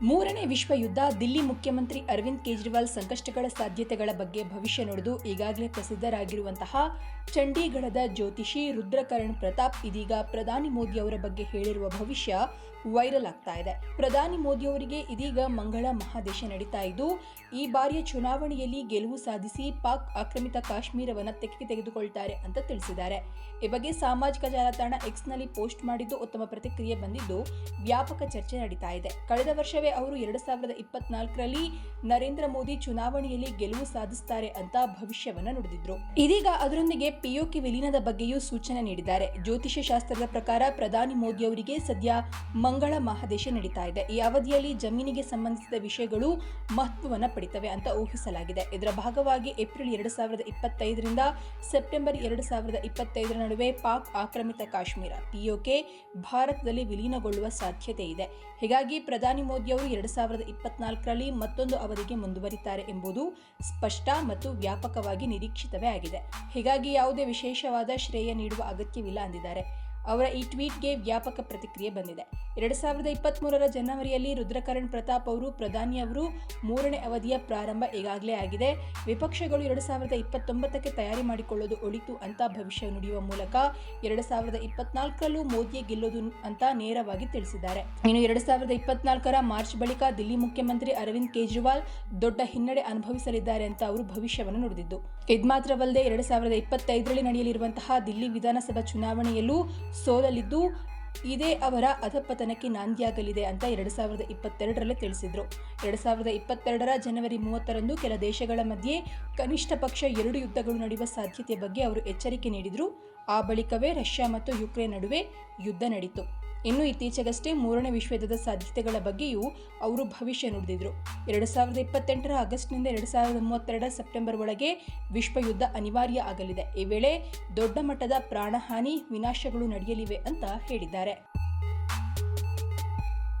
ಮೂರನೇ ವಿಶ್ವ ಯುದ್ಧ ದಿಲ್ಲಿ ಮುಖ್ಯಮಂತ್ರಿ ಅರವಿಂದ್ ಕೇಜ್ರಿವಾಲ್ ಸಂಕಷ್ಟಗಳ ಸಾಧ್ಯತೆಗಳ ಬಗ್ಗೆ ಭವಿಷ್ಯ ನುಡಿದು ಈಗಾಗಲೇ ಪ್ರಸಿದ್ಧರಾಗಿರುವಂತಹ ಚಂಡೀಗಢದ ಜ್ಯೋತಿಷಿ ರುದ್ರಕರಣ್ ಪ್ರತಾಪ್ ಇದೀಗ ಪ್ರಧಾನಿ ಮೋದಿ ಅವರ ಬಗ್ಗೆ ಹೇಳಿರುವ ಭವಿಷ್ಯ ವೈರಲ್ ಆಗ್ತಾ ಇದೆ. ಪ್ರಧಾನಿ ಮೋದಿ ಅವರಿಗೆ ಇದೀಗ ಮಂಗಳ ಮಹಾದೇಶ ನಡೀತಾ ಇದ್ದು, ಈ ಬಾರಿಯ ಚುನಾವಣೆಯಲ್ಲಿ ಗೆಲುವು ಸಾಧಿಸಿ ಪಾಕ್ ಆಕ್ರಮಿತ ಕಾಶ್ಮೀರವನ್ನು ತೆಕ್ಕೆ ತೆಗೆದುಕೊಳ್ತಾರೆ ಅಂತ ತಿಳಿಸಿದ್ದಾರೆ. ಈ ಬಗ್ಗೆ ಸಾಮಾಜಿಕ ಜಾಲತಾಣ ಎಕ್ಸ್ನಲ್ಲಿ ಪೋಸ್ಟ್ ಮಾಡಿದ್ದು, ಉತ್ತಮ ಪ್ರತಿಕ್ರಿಯೆ ಬಂದಿದ್ದು, ವ್ಯಾಪಕ ಚರ್ಚೆ ನಡೀತಾ ಇದೆ. ಕಳೆದ ವರ್ಷವೇ ಅವರು ಎರಡು ಸಾವಿರದ ಇಪ್ಪತ್ನಾಲ್ಕರಲ್ಲಿ ನರೇಂದ್ರ ಮೋದಿ ಚುನಾವಣೆಯಲ್ಲಿ ಗೆಲುವು ಸಾಧಿಸುತ್ತಾರೆ ಅಂತ ಭವಿಷ್ಯವನ್ನ ನುಡಿದಿದ್ರು. ಇದೀಗ ಅದರೊಂದಿಗೆ ಪಿಒಕೆ ವಿಲೀನದ ಬಗ್ಗೆಯೂ ಸೂಚನೆ ನೀಡಿದ್ದಾರೆ. ಜ್ಯೋತಿಷ್ಯ ಶಾಸ್ತ್ರದ ಪ್ರಕಾರ ಪ್ರಧಾನಿ ಮೋದಿ ಅವರಿಗೆ ಸದ್ಯ ಮಂಗಳ ಮಹಾದೇಶ ನಡೀತಾ ಇದೆ. ಈ ಅವಧಿಯಲ್ಲಿ ಜಮೀನಿಗೆ ಸಂಬಂಧಿಸಿದ ವಿಷಯಗಳು ಮಹತ್ವವನ್ನ ಪಡಿತವೆ ಅಂತ ಊಹಿಸಲಾಗಿದೆ. ಇದರ ಭಾಗವಾಗಿ ಏಪ್ರಿಲ್ ಎರಡು ಸಾವಿರದ ಇಪ್ಪತ್ತೈದರಿಂದ ಸೆಪ್ಟೆಂಬರ್ ಎರಡು ಸಾವಿರದ ಇಪ್ಪತ್ತೈದರ ನಡುವೆ ಪಾಕ್ ಆಕ್ರಮಿತ ಕಾಶ್ಮೀರ. ಪಿಒಕೆ ಭಾರತದಲ್ಲಿ ವಿಲೀನಗೊಳ್ಳುವ ಸಾಧ್ಯತೆ ಇದೆ. ಹೀಗಾಗಿ ಪ್ರಧಾನಿ ಮೋದಿ ಅವರು ಎರಡು ಸಾವಿರದ ಇಪ್ಪತ್ನಾಲ್ಕರಲ್ಲಿ ಮತ್ತೊಂದು ಅವಧಿಗೆ ಮುಂದುವರಿತಾರೆ ಎಂಬುದು ಸ್ಪಷ್ಟ ಮತ್ತು ವ್ಯಾಪಕವಾಗಿ ನಿರೀಕ್ಷಿತವೇ ಆಗಿದೆ. ಹೀಗಾಗಿ ಯಾವುದೇ ವಿಶೇಷವಾದ ಶ್ರೇಯ ನೀಡುವ ಅಗತ್ಯವಿಲ್ಲ ಅಂದಿದ್ದಾರೆ. ಅವರ ಈ ಟ್ವೀಟ್ಗೆ ವ್ಯಾಪಕ ಪ್ರತಿಕ್ರಿಯೆ ಬಂದಿದೆ. ಎರಡು ಸಾವಿರದ ಇಪ್ಪತ್ತ್ಮೂರರ ಜನವರಿಯಲ್ಲಿ ರುದ್ರಕರಣ್ ಪ್ರತಾಪ್ ಅವರು, ಪ್ರಧಾನಿ ಅವರು ಮೂರನೇ ಅವಧಿಯ ಪ್ರಾರಂಭ ಈಗಾಗಲೇ ಆಗಿದೆ. ವಿಪಕ್ಷಗಳು ಎರಡು ಸಾವಿರದ ಇಪ್ಪತ್ತೊಂಬತ್ತಕ್ಕೆ ತಯಾರಿ ಮಾಡಿಕೊಳ್ಳೋದು ಒಳಿತು ಅಂತ ಭವಿಷ್ಯ ನುಡಿಯುವ ಮೂಲಕ ಎರಡು ಸಾವಿರದ ಇಪ್ಪತ್ನಾಲ್ಕರಲ್ಲೂ ಮೋದಿಯೇ ಗೆಲ್ಲೋದು ಅಂತ ನೇರವಾಗಿ ತಿಳಿಸಿದ್ದಾರೆ. ಇನ್ನು ಎರಡು ಸಾವಿರದ ಇಪ್ಪತ್ನಾಲ್ಕರ ಮಾರ್ಚ್ ಬಳಿಕ ದಿಲ್ಲಿ ಮುಖ್ಯಮಂತ್ರಿ ಅರವಿಂದ್ ಕೇಜ್ರಿವಾಲ್ ದೊಡ್ಡ ಹಿನ್ನಡೆ ಅನುಭವಿಸಲಿದ್ದಾರೆ ಅಂತ ಅವರು ಭವಿಷ್ಯವನ್ನು ನುಡಿದಿದ್ದು. ಇದು ಮಾತ್ರವಲ್ಲದೆ ಎರಡು ಸಾವಿರದ ಇಪ್ಪತ್ತೈದರಲ್ಲಿ ನಡೆಯಲಿರುವಂತಹ ದಿಲ್ಲಿ ವಿಧಾನಸಭಾ ಚುನಾವಣೆಯಲ್ಲೂ ಸೋಲಲಿದ್ದು ಇದೇ ಅವರ ಅಧಪತನಕ್ಕೆ ನಾಂದಿಯಾಗಲಿದೆ ಅಂತ ಎರಡು ಸಾವಿರದ ಇಪ್ಪತ್ತೆರಡರಲ್ಲಿ ತಿಳಿಸಿದ್ರು. ಎರಡು ಸಾವಿರದ ಇಪ್ಪತ್ತೆರಡರ ಜನವರಿ ಮೂವತ್ತರಂದು ಕೆಲ ದೇಶಗಳ ಮಧ್ಯೆ ಕನಿಷ್ಠ ಪಕ್ಷ ಎರಡು ಯುದ್ಧಗಳು ನಡೆಯುವ ಸಾಧ್ಯತೆ ಬಗ್ಗೆ ಅವರು ಎಚ್ಚರಿಕೆ ನೀಡಿದರು. ಆ ಬಳಿಕವೇ ರಷ್ಯಾ ಮತ್ತು ಯುಕ್ರೇನ್ ನಡುವೆ ಯುದ್ಧ ನಡೀತು. ಇನ್ನು ಇತ್ತೀಚೆಗಷ್ಟೇ ಮೂರನೇ ವಿಶ್ವಯುದ್ಧದ ಸಾಧ್ಯತೆಗಳ ಬಗ್ಗೆಯೂ ಅವರು ಭವಿಷ್ಯ ನುಡಿದಿದ್ರು. ಎರಡು ಸಾವಿರದ ಇಪ್ಪತ್ತೆಂಟರ ಆಗಸ್ಟ್ನಿಂದ ಎರಡು ಸಾವಿರದ ಮೂವತ್ತೆರಡರ ಸೆಪ್ಟೆಂಬರ್ ಒಳಗೆ ವಿಶ್ವ ಯುದ್ಧ ಅನಿವಾರ್ಯ ಆಗಲಿದೆ. ಈ ವೇಳೆ ದೊಡ್ಡ ಮಟ್ಟದ ಪ್ರಾಣಹಾನಿ ವಿನಾಶಗಳು ನಡೆಯಲಿವೆ ಅಂತ ಹೇಳಿದ್ದಾರೆ.